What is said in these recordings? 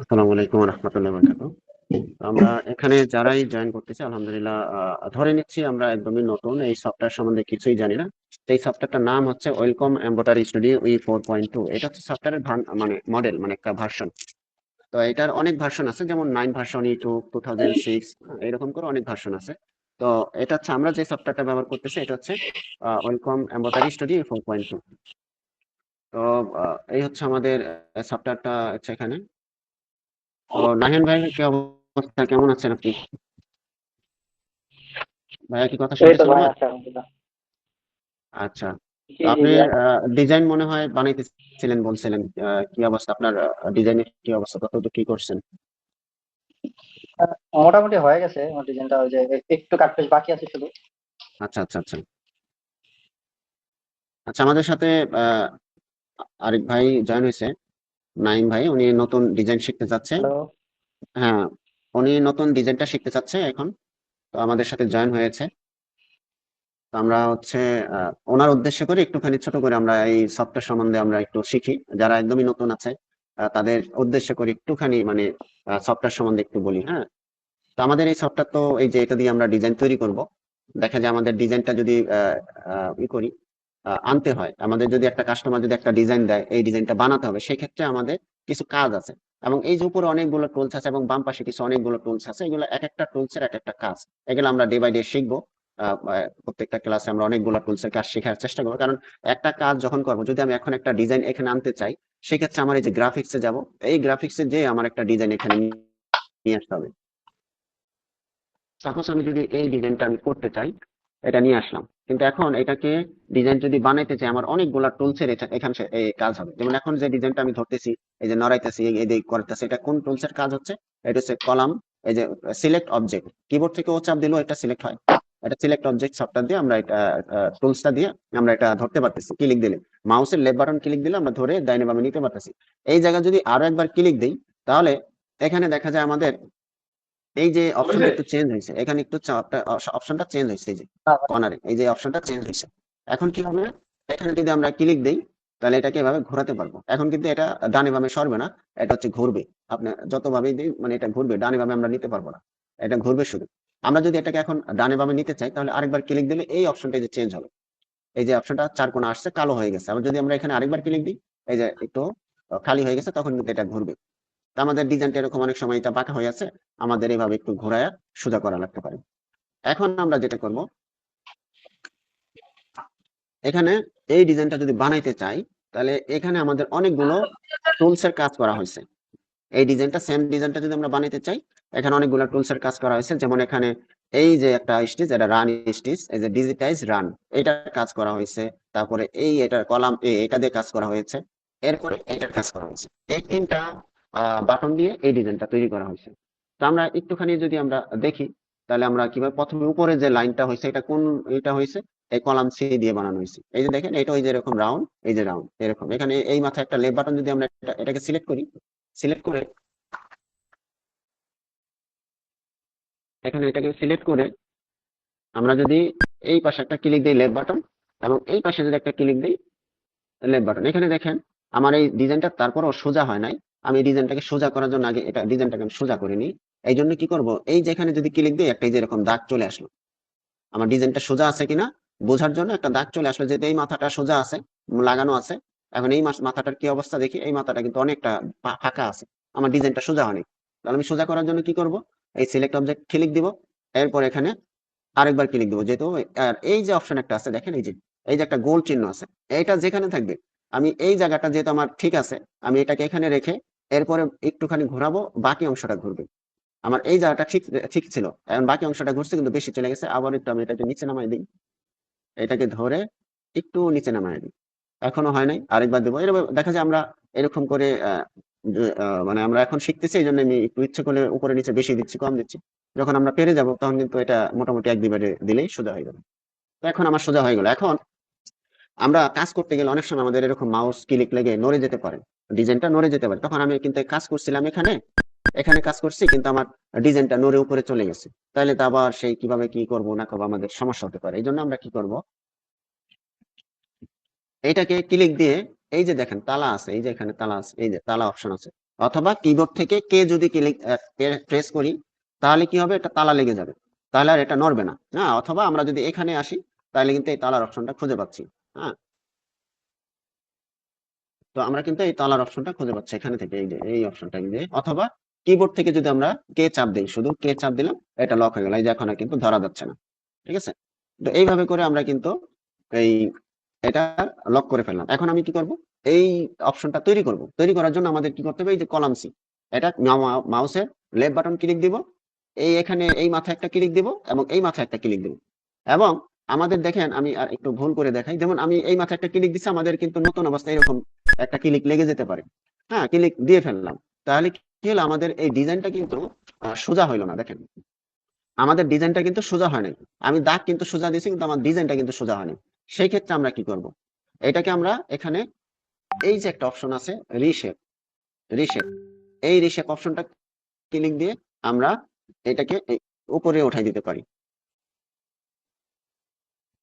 আসসালামু আলাইকুম রহমতুল্লাহ বারকাতুহ। আমরা এখানে যারাই জয়েন করতেছি আলহামদুলিল্লাহ ধরে নিচ্ছি আমরা একদমই নতুন। এই সফটওয়্যার সম্বন্ধে কিছুই জানি না। এই সফটওয়্যারটার নাম হচ্ছে Wilcom embroidery studio we four point two এটা হচ্ছে সফটওয়্যারের মানে মডেল মানে একটা ভার্সন তো এটার অনেক ভার্সন আছে, যেমন নাইন ভার্সন ই টু টু থাউজেন্ড সিক্স এরকম করে অনেক ভার্সন আছে। তো এটা হচ্ছে আমরা যে সফটওয়্যারটা ব্যবহার করতেছি, এটা হচ্ছে Wilcom embroidery studio four point two তো এই হচ্ছে আমাদের সফটওয়্যারটা হচ্ছে এখানে। নাহিয়ান ভাই কি অবস্থা? কেমন আছেন আপনি? ভাইয়া কি কথা আচ্ছা। আপনি ডিজাইন মনে হয় বানাইতেছিলেন বলছিলেন কি অবস্থা? আপনার ডিজাইনের কি অবস্থা? কত কি করছেন? মোটামুটি হয়ে গেছে আমার ডিজাইনটা ওই যে একটু কাট পেজ বাকি আছে শুধু। আচ্ছা আচ্ছা আচ্ছা। আচ্ছা আমাদের সাথে আরেক ভাই জয়েন হয়েছে। নাইম ভাই উনি নতুন ডিজাইন শিখতে যাচ্ছে। হ্যালো হ্যাঁ উনি নতুন ডিজাইনটা শিখতে চাচ্ছে এখন। তো আমাদের সাথে জয়েন হয়েছে। তো আমরা হচ্ছে ওনার উদ্দেশ্য করে একটুখানি ছোট করে আমরা এই সফটওয়্যার সম্বন্ধে আমরা একটু শিখি। যারা একদমই নতুন আছে তাদের উদ্দেশ্য করে একটুখানি মানে সফটওয়্যার সম্বন্ধে একটু বলি হ্যাঁ? তো আমাদের এই সফটওয়্যার তো এই যে এটা দিয়ে আমরা ডিজাইন তৈরি করব। দেখা যায় আমাদের ডিজাইনটা যদি ই করি আনতে হয়। আমাদের যদি একটা কাস্টমার যদি একটা ডিজাইন দেয়, এই ডিজাইনটা বানাতে হবে সেই ক্ষেত্রে আমাদের কিছু কাজ আছে। এবং এই যে উপরে অনেকগুলো টুলস আছে এবং বাম পাশে কিছু অনেকগুলো টুলস আছে, এগুলো এক একটা টুলস এর এক একটা কাজ। এগুলো আমরা ডে বাই ডে শিখব। প্রত্যেকটা ক্লাসে আমরা অনেকগুলো টুলস এর কাজ শেখার চেষ্টা করব। কারণ একটা কাজ যখন করব, যদি আমি এখন একটা ডিজাইন এখানে আনতে চাই, সেক্ষেত্রে আমার এই যে গ্রাফিক্সে যাব, এই গ্রাফিক্সে যে আমার একটা ডিজাইন এখানে নিয়ে আসতে হবে। সাপোজ আমি যদি এই ডিজাইনটা আমি করতে চাই, এটা নিয়ে আসলাম। কিন্তু এখন এটাকে ডিজাইন যদি বানাইতে চাই, আমার অনেকগুলা টুলস এর এটা- এখানে কাজ হবে। যেমন এখন যে ডিজাইনটা আমি ধরতেছি, এই যে নড়াইতেছি, এই করতেছি, এটা কোন টুলস এর কাজ হচ্ছে? এটা হচ্ছে কলাম, এই যে সিলেক্ট অবজেক্ট কিবোর্ড থেকে ও চাপ দিলেও এটা সিলেক্ট হয়। এটা সিলেক্ট অবজেক্ট সফটওয়্যার দিয়ে আমরা এটা টুলসটা দিয়ে আমরা এটা ধরতে পারতেছি। ক্লিক দিলে। মাউসের লেফট বাটন ক্লিক দিলে আমরা ধরে ডাইনে বামে নিতে পারতেছি। এই জায়গায় যদি আরও একবার ক্লিক দিই, তাহলে এখানে দেখা যায় আমাদের এই যে অপশনটা একটু চেঞ্জ হয়েছে এখানে একটু অপশনটা চেঞ্জ হয়েছে এই যে হ্যাঁ কর্নারে এই যে অপশনটা চেঞ্জ হয়েছে। এখন কি হবে? এখানে যদি আমরা ক্লিক দেই তাহলে এটাকে এভাবে ঘোরাতে পারব। এখন কিন্তু এটা ডানে বামে সরবে না এটা হচ্ছে ঘুরবে। আপনি যতভাবেই দিই মানে এটা ঘুরবে ডানে বামে আমরা নিতে পারব না। এটা ঘুরবে শুধু। আমরা যদি এটাকে এখন ডানে বামে নিতে চাই তাহলে আরেকবার ক্লিক দিলে এই অপশনটা যে চেঞ্জ হবে। এই যে অপশনটা চার কোণা আসছে কালো হয়ে গেছে। আবার যদি আমরা এখানে আরেকবার ক্লিক দিই এই যে একটু খালি হয়ে গেছে তখন কিন্তু এটা ঘুরবে। আমাদের ডিজাইনটা এরকম অনেক সময় এটা বাঁকা হয়ে আছে। আমাদের এইভাবে একটু ঘোরায়া সোজা করা লাগতে পারে। এখন আমরা যেটা করব, এখানে এই ডিজাইনটা যদি বানাইতে চাই, তাহলে এখানে আমাদের অনেকগুলো টুলস এর কাজ করা হয়েছে। এই ডিজাইনটা সেম ডিজাইনটা যদি আমরা বানাইতে চাই, এখানে অনেকগুলো টুলস এর কাজ করা হয়েছে। যেমন এখানে এই যে একটা স্টিচ এটা রান স্টিচ এই যে ডিজিটাইজ রান এটার কাজ করা হয়েছে। তারপরে এই এটার কলাম এ এটা দিয়ে কাজ করা হয়েছে। এরপরে এটার কাজ করা হয়েছে। এই তিনটা বাটন দিয়ে এই ডিজাইনটা তৈরি করা হয়েছে। তো আমরা একটুখানি যদি আমরা দেখি, তাহলে আমরা কীভাবে প্রথমে উপরে যে লাইনটা হয়েছে, এটা কোন এটা হয়েছে? এই কলাম সি দিয়ে বানানো হয়েছে। এই যে দেখেন, এটা ওই যে এরকম রাউন্ড এই যে রাউন্ড এরকম। এখানে এই মাথায় একটা লেফট বাটন যদি আমরা এটাকে সিলেক্ট করি সিলেক্ট করে এখানে এটাকে সিলেক্ট করে আমরা যদি এই পাশে একটা ক্লিক দিই লেফট বাটন এবং এই পাশে যদি একটা ক্লিক দিই লেফট বাটন এখানে দেখেন, আমার এই ডিজাইনটা তারপরও সোজা হয় নাই। আমি ডিজাইনটাকে সোজা করার জন্য আগে এটা ডিজাইনটাকে আমি সোজা করে নিই। এই জন্য কি করব? এই যেখানে যদি ক্লিক দিই, একটা এই যে এরকম দাগ চলে আসলো। আমার ডিজাইনটা সোজা আছে কিনা বোঝার জন্য একটা দাগ চলে আসলো, যেহেতু এই মাথাটা সোজা আছে, লাগানো আছে। এখন এই মাথাটার কি অবস্থা দেখি? এই মাথাটা কিন্তু অনেকটা ফাঁকা আছে। আমার ডিজাইনটা সোজা হয়নি। তাহলে আমি সোজা করার জন্য কি করব? এই সিলেক্ট অবজেক্ট ক্লিক দিব। এরপর এখানে আরেকবার ক্লিক দিব। যেহেতু আর এই যে অপশন একটা আছে, দেখেন এই যে এই যে একটা গোল চিহ্ন আছে এটা যেখানে থাকবে, আমি এই জায়গাটা যেহেতু আমার ঠিক আছে, আমি এটাকে এখানে রেখে এরপরে একটুখানি ঘোরাবো, বাকি অংশটা ঘুরবে। আমার এই জায়গাটা ঠিক ঠিক ছিল। এখন বাকি অংশটা ঘুরছে কিন্তু বেশি চলে গেছে। আবার একটু আমি এটাকে নিচে নামাই দিই। এটাকে ধরে একটু নিচে নামাই দিই। এখনও হয় নাই, আরেকবার দেবো। এরকম দেখা যায় আমরা এরকম করে মানে আমরা এখন শিখতেছি, এই জন্য আমি একটু ইচ্ছে করে উপরে নিচে বেশি দিচ্ছি, কম দিচ্ছি। যখন আমরা পেরে যাব, তখন কিন্তু এটা মোটামুটি এক দুইবারে দিলেই সোজা হয়ে যাবে। তো এখন আমার সোজা হয়ে গেল। এখন আমরা কাজ করতে গেলে অনেক সময় আমাদের এরকম মাউস ক্লিক লেগে নড়ে যেতে পারে। ডিজাইনটা নড়ে যেতে পারে। তখন আমি কিন্তু কাজ করছিলাম এখানে এখানে কাজ করছি, কিন্তু আমার ডিজাইনটা নড়ে উপরে চলে গেছে। তাহলে তো আবার সেই কীভাবে কি করব না করব আমাদের সমস্যা হতে পারে। এই জন্য আমরা কি করব? এইটাকে ক্লিক দিয়ে এই যে দেখেন তালা আছে, এই যে এখানে তালা আছে, এই যে তালা অপশন আছে। অথবা কিবোর্ড থেকে কে যদি ক্লিক প্রেস করি, তাহলে কি হবে? এটা তালা লেগে যাবে। তাহলে আর এটা নড়বে না। হ্যাঁ অথবা আমরা যদি এখানে আসি, তাহলে কিন্তু এই তালার অপশনটা খুঁজে পাচ্ছি। হ্যাঁ। তো আমরা কিন্তু এই তালার অপশনটা খুঁজে পাচ্ছি, এখানে থেকে এই যে, এই অপশনটা দিয়ে। অথবা কিবোর্ড থেকে যদি আমরা কে চাপ দিই, শুধু কে চাপ দিলাম, এটা লক হয়ে গেল, এই যে এখন কিন্তু ধরা যাচ্ছে না, ঠিক আছে? তো এইভাবে করে আমরা কিন্তু এই, এটা লক করে ফেললাম। এখন আমি কি করব? এই অপশনটা তৈরি করব। তৈরি করার জন্য আমাদের কি করতে হবে? এই যে কলাম সি এটা মাউসের লেফট বাটন ক্লিক দিব, এই এখানে এই মাথায় একটা ক্লিক দিব, এবং এই মাথায় একটা ক্লিক দিব, এবং আমাদের দেখেন, আমি আর একটু ভুল করে দেখাই। যেমন আমি এই মাথায় একটা ক্লিক দিচ্ছি আমাদের কিন্তু নতুন অবস্থায় এরকম একটা ক্লিক লেগে যেতে পারে। হ্যাঁ ক্লিক দিয়ে ফেললাম। তাহলে কি হলো? আমাদের এই ডিজাইনটা কিন্তু সোজা হইল না, দেখেন। আমাদের ডিজাইনটা কিন্তু সোজা হয় নাই। আমি দাগ কিন্তু সোজা দিয়েছি, কিন্তু আমার ডিজাইনটা কিন্তু সোজা হয়নি সেই ক্ষেত্রে আমরা কি করব? এটাকে আমরা এখানে, এই যে একটা অপশন আছে রিশেপ রিশেপ এই রিশেপ অপশনটা ক্লিক দিয়ে আমরা এটাকে উপরে উঠাই দিতে পারি।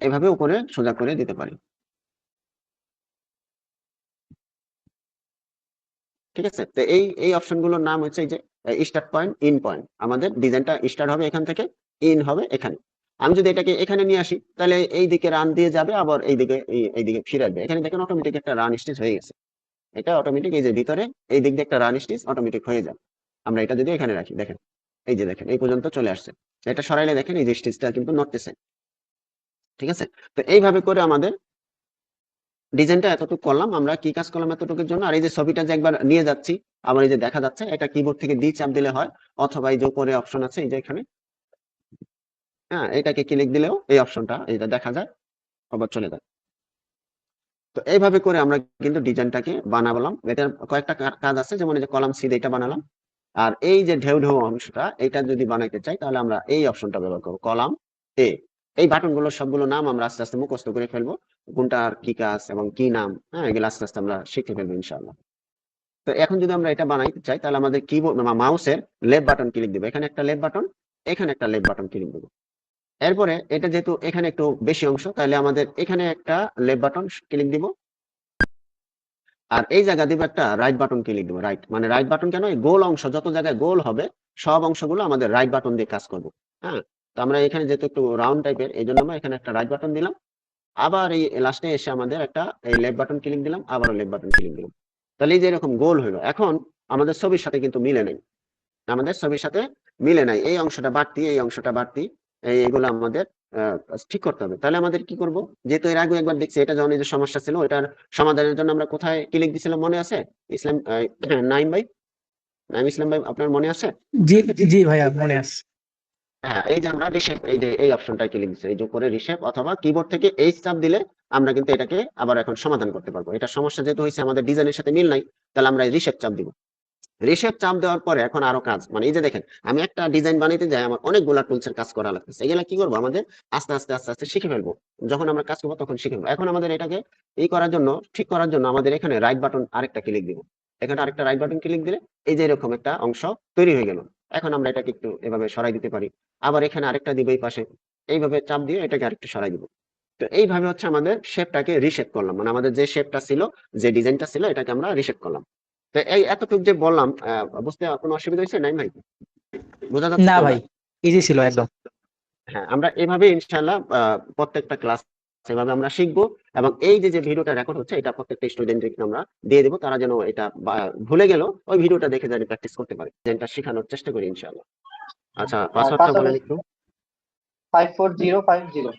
এভাবে উপরে সোজা করে দিতে পারি। ঠিক আছে? তো এই এই অপশনগুলোর নাম হচ্ছে যে স্টার্ট পয়েন্ট ইন পয়েন্ট আমাদের ডিজাইনটা স্টার্ট হবে এখান থেকে ইন হবে এখানে। আমি যদি এটাকে এখানে নিয়ে আসি, তাহলে এই দিকে রান দিয়ে যাবে, আবার এই দিকে, এই- দিকে ফিরে আসবে। এখানে দেখেন অটোমেটিক একটা রান স্টিচ হয়ে গেছে। এটা অটোমেটিক এই যে ভিতরে, এই দিক দিয়ে একটা রান স্টিচ অটোমেটিক হয়ে যাবে। আমরা এটা যদি এখানে রাখি, দেখেন। এই যে দেখেন, এই পর্যন্ত চলে আসছে। এটা সরাইলে দেখেন, এই যে স্টিচটা কিন্তু নড়তেছে। ঠিক আছে? তো এইভাবে করে আমাদের ডিজাইনটা এতটুকু করলাম। আমরা কি কাজ করলাম এতটুকুর জন্য? আর এই যে ছবিটা যে একবার নিয়ে যাচ্ছি, আবার এই যে দেখা যাচ্ছে, এটা কিবোর্ড থেকে ডি চাপ দিলে হয়, অথবা এই যে উপরে অপশন আছে, এই যে এখানে। হ্যাঁ এটাকে ক্লিক দিলেও এই অপশনটা এটা দেখা যায়, আবার চলে যায়। তো এইভাবে করে আমরা কিন্তু ডিজাইনটাকে বানাবলাম এটার কয়েকটা কাজ আছে, যেমন এই যে কলাম সি এটা বানালাম। আর এই যে ঢেউ ঢেউ অংশটা, এটা যদি বানাইতে চাই, তাহলে আমরা এই অপশনটা ব্যবহার করব। কলাম এ এই বাটনগুলো সবগুলো নাম আমরা আস্তে আস্তে মুখস্থ করে ফেলব কোনটার কি কাজ এবং কি নাম হ্যাঁ এগুলো আস্তে আস্তে আমরা শিখে ফেলব ইনশাআল্লাহ। তো এখন যদি আমরা এটা বানাইতে চাই, তাহলে আমাদের কিবোর্ড মাউসের লেফট বাটন ক্লিক দেবো। এখানে একটা লেফট বাটন এখানে একটা লেফট বাটন ক্লিক দেবো। এরপরে এটা যেহেতু এখানে একটু বেশি অংশ, তাহলে আমাদের এখানে একটা লেফট বাটন ক্লিক দিব। আর এই জায়গা দিব একটা রাইট বাটন ক্লিক দিব রাইট মানে রাইট বাটন কেন? গোল অংশ, যত জায়গায় গোল হবে, সব অংশগুলো আমাদের রাইট বাটন দিয়ে কাজ করব হ্যাঁ। আমরা এখানে যেহেতু একটু রাউন্ড টাইপের এই জন্য আমরা এখানে একটা রাইট বাটন দিলাম। আবার এই লাস্টে এসে আমাদের একটা এই লেফট বাটন ক্লিক দিলাম, আবারও লেফট বাটন ক্লিক দিলাম। তাহলে এই যে এরকম গোল হইল এখন আমাদের ছবির সাথে কিন্তু মিলে নেই। আমাদের ছবির সাথে মিলে নাই। এই অংশটা বাড়তি, এই অংশটা বাড়তি, এই এগুলো আমাদের ঠিক করতে হবে। তাহলে আমাদের কি করব? যেহেতু এর আগে একবার দেখছি, এটা যখন এই যে সমস্যা ছিল এটার সমাধানের জন্য আমরা কোথায় ক্লিক দিছিলাম মনে আছে? ইসলাম নাইম ভাই? নাইম ইসলাম ভাই, আপনার মনে আছে? জি জি ভাইয়া, মনে আছে। হ্যাঁ এই যে আমরা রিশেপ এই যে এই অপশনটা এই যে রিশেপ অথবা কিবোর্ড থেকে এইচ চাপ দিলে আমরা কিন্তু এটাকে আবার এখন সমাধান করতে পারব। এটা সমস্যা যেহেতু হয়েছে, আমাদের ডিজাইনের সাথে মিল নাই, তাহলে আমরা রিশেপ চাপ দিব। রিশেপ চাপ দেওয়ার পরে এখন আরও কাজ মানে এই যে দেখেন, আমি একটা ডিজাইন বানাইতে যাই, আমার অনেকগুলা টুলস এর কাজ করা লাগতেছে। এগুলা কি করব? আমাদের আস্তে আস্তে আস্তে আস্তে শিখে ফেলব। যখন আমরা কাজ করব তখন শিখে ফেলব। এখন আমাদের এটাকে এই করার জন্য, ঠিক করার জন্য আমাদের এখানে রাইট বাটন আরেকটা ক্লিক দিব। এখানে আরেকটা রাইট বাটন ক্লিক দিলে এই যে এরকম একটা অংশ তৈরি হয়ে গেল। এখন আমরা এটাকে একটু এভাবে সরাই দিতে পারি। আবার এখানে আরেকটা দিব এই পাশে। এইভাবে চাপ দিয়ে এটাকে আরেকটু সরাই দিব। তো এইভাবে হচ্ছে আমাদের শেপটাকে রিশেপ করলাম। মানে আমাদের যে শেপটা ছিল যে ডিজাইনটা ছিল এটাকে আমরা রিশেপ করলাম। তো এই এতটুকু যে বললাম বুঝতে কোনো অসুবিধা হয়েছে? নাই ভাই? বোঝা যাচ্ছে না ভাই ইজি ছিল একদম। হ্যাঁ আমরা এভাবে ইনশাল্লাহ আহ, প্রত্যেকটা ক্লাস সেভাবে আমরা শিখব এবং এই যে যে ভিডিওটা রেকর্ড হচ্ছে এটা প্রত্যেকটা স্টুডেন্টকে আমরা দিয়ে দেবো। তারা যেন এটা বা- ভুলে গেল ওই ভিডিওটা দেখে যেন প্র্যাকটিস করতে পারে। যেটা শেখানোর চেষ্টা করি ইনশাল্লাহ আচ্ছা পাসওয়ার্ডটা password- বলেন একটু five four zero five zero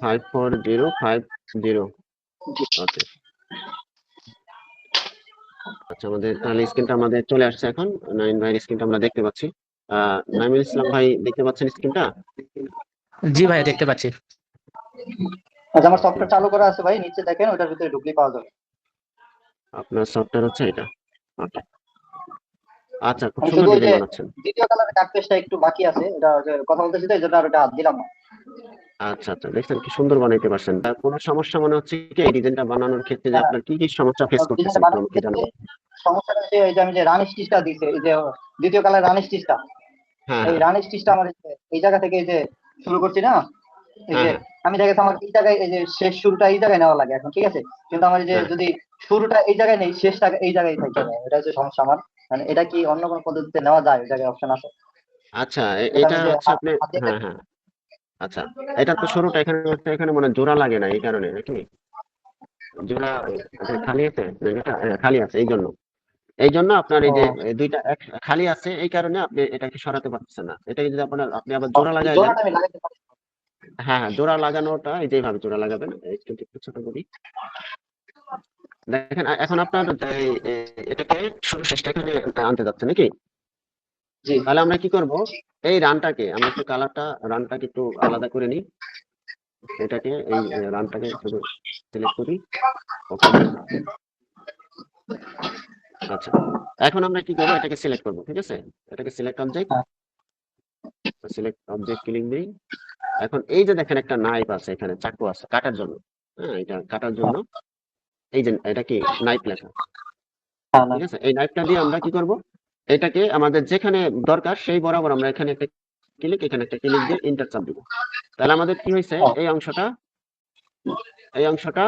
five four zero five zero জি। ওকে আচ্ছা আমাদের তাহলে স্ক্রিনটা আমাদের চলে আসছে এখন। নাইন ভাইয়ের স্ক্রিনটা আমরা দেখতে পাচ্ছি। আহ নাইমুল ইসলাম ভাই দেখতে পাচ্ছেন স্ক্রিনটা জি ভাই দেখতে পাচ্ছি। আচ্ছা আমার সফটওয়্যার চালু করা আছে ভাই নিচে দেখেন ওটার ভিতরে ঢুকলেই পাওয়া যাবে। আপনার সফটওয়্যার হচ্ছে এটা? ওকে আচ্ছা খুব সুন্দর ডিজাইন যে- বানাচ্ছেন দ্বিতীয় কালারের কাট পেজটা একটু বাকি আছে এটা কথা বলতেছি তো এই জন্য আর ওটা দিলাম। না আচ্ছা আচ্ছা দেখছেন কি সুন্দর বানাইতে পারছেন। তার কোনো সমস্যা মনে হচ্ছে কি এই ডিজাইনটা বানানোর ক্ষেত্রে যে হ্যাঁ। আপনার কি কি সমস্যা ফেস করতেছেন ডিজাইনটা আমাকে জানাবেন সমস্যাটা হচ্ছে এই যে আমি যে রান স্টিচটা দিছে এই যে দ্বিতীয় কালার রান স্টিচটা হ্যাঁ এই রান স্টিচটা আমার এই যে- জায়গা থেকে এই যে শুরু করছি না? এই যে হ্যাঁ। আমি দেখেছি আমার এই জায়গায় এই যে শেষ শুরুটা এই জায়গায় নেওয়া লাগে এখন ঠিক আছে? কিন্তু আমার এই যে হ্যাঁ। যদি শুরুটা এই জায়গায় নেই শেষটা এই জায়গায় থাকে এটা হচ্ছে সমস্যা আমার। মানে এটা কি অন্য কোনো পদ্ধতিতে নেওয়া যায় ওই জায়গায় অপশন আছে? আচ্ছা এটা হচ্ছে আপনি হ্যাঁ হ্যাঁ। আচ্ছা এটা তো শুরুটা এখানে হচ্ছে এখানে মানে জোড়া লাগে না এই কারণে নাকি? জোড়া এটা খালি আছে? জায়গাটা খালি আছে এই জন্য। এই জন্য আপনার এই যে দুইটা খালি আছে এই কারণে আপনি এটাকে সরাতে পারছেন না। এটাকে যদি আপনার আপনি আবার জোড়া লাগাই হ্যাঁ হ্যাঁ জোড়া লাগানোটা এই যেভাবে জোড়া লাগাবেন, একটু ছোট করি। দেখেন এখন আপনার এটাকে শুরু শেষটা এখানে আনতে যাচ্ছে নাকি? জি, তাহলে আমরা কি করব? এই রানটাকে, আমরা একটু কালারটা, রানটাকে একটু আলাদা করে নিই। এটাকে, এই রানটাকে শুধু সিলেক্ট করি। আচ্ছা এখন আমরা কি করব? এটাকে সিলেক্ট করব, ঠিক আছে? এটাকে select object. Select object click দিই। এখন এই যে দেখেন একটা নাইফ আছে এখানে চাকু আছে কাটার জন্য। হ্যাঁ এটা কাটার জন্য। এই যে এটা কি? নাইফ লেখা। হ্যাঁ ঠিক আছে? এই নাইফটা দিয়ে আমরা কি করব? এটাকে আমাদের যেখানে দরকার সেই বরাবর আমরা এখানে একটা ক্লিক এখানে একটা ক্লিক দিয়ে ইন্টার চাপ দিব। তাহলে আমাদের কি হয়েছে? এই অংশটা এই অংশটা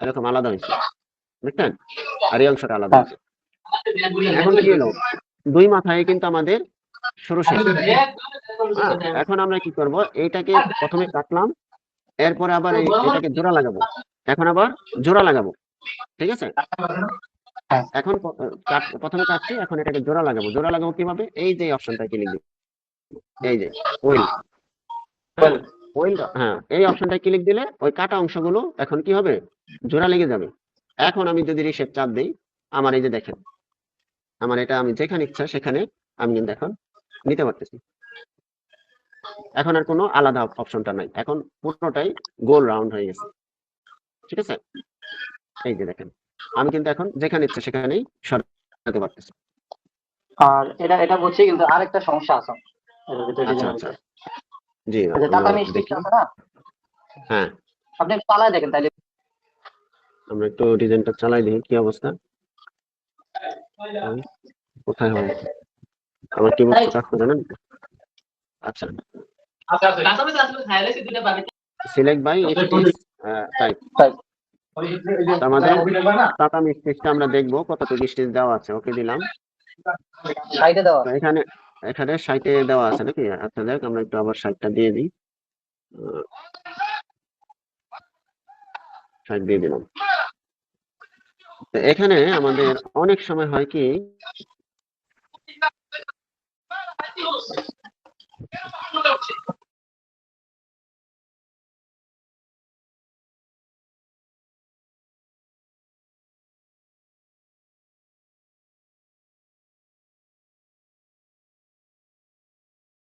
এরকম আলাদা হয়েছে। বুঝছেন আর এই অংশটা আলাদা হ্যাঁ। হয়েছে। এখন কি হলো? দুই মাথায় কিন্তু আমাদের শুরু শেষ। হ্যাঁ, এখন আমরা কি করব? এইটাকে প্রথমে কাটলাম এরপরে আবার এই- এটাকে জোড়া লাগাবো। এখন আবার জোড়া লাগাবো। ঠিক আছে? হ্যাঁ। এখন প্রথমে কাটছি এখন এটাকে জোড়া লাগাবো। জোড়া লাগাবো কীভাবে? এই যে অপশনটা ক্লিক দিই। এই যে ওয়েল Well, ওয়েল হ্যাঁ এই অপশনটা ক্লিক দিলে ওই কাটা অংশগুলো এখন কি হবে? জোড়া লেগে যাবে। এখন আমি যদি রিসেট চাপ দিই আমার এই যে দেখেন আমার এটা আমি যেখানে ইচ্ছা সেখানে আমি কিন্তু এখন নিতে পারতেছি। এখন আর কোনো আলাদা অপশনটা নাই। এখন পুরোটাই গোল রাউন্ড হয়ে গেছে। ঠিক আছে? এই যে দেখেন আমি কিন্তু এখন যেখানে ইচ্ছা সেখানেই সরাতে পারতেছি। আর এটা এটা বুঝছি কিন্তু আরেকটা সমস্যা আছে। আচ্ছা আচ্ছা। জি দেখি। না? হ্যাঁ। আপনি চালায় দেখেন তাইলে। আমরা একটু ডিজাইনটা চালাই দিই কি অবস্থা। কোথায় হবে আমার কি বলতে চাচ্ছ জানেন আচ্ছা। সিলেক্ট বাই টাইপ আমাদের টাটা মিস্টেজটা আমরা দেখব কতটুকু স্টেজ দেওয়া আছে ওকে দিলাম। এখানে এখানে সাইটে দেওয়া আছে নাকি? আচ্ছা দেখ আমরা একটু আবার সাইটটা দিয়ে দিই। সাইট দিয়ে দিলাম। তো এখানে আমাদের অনেক সময় হয় কি Deus. Quero falar no meu filho.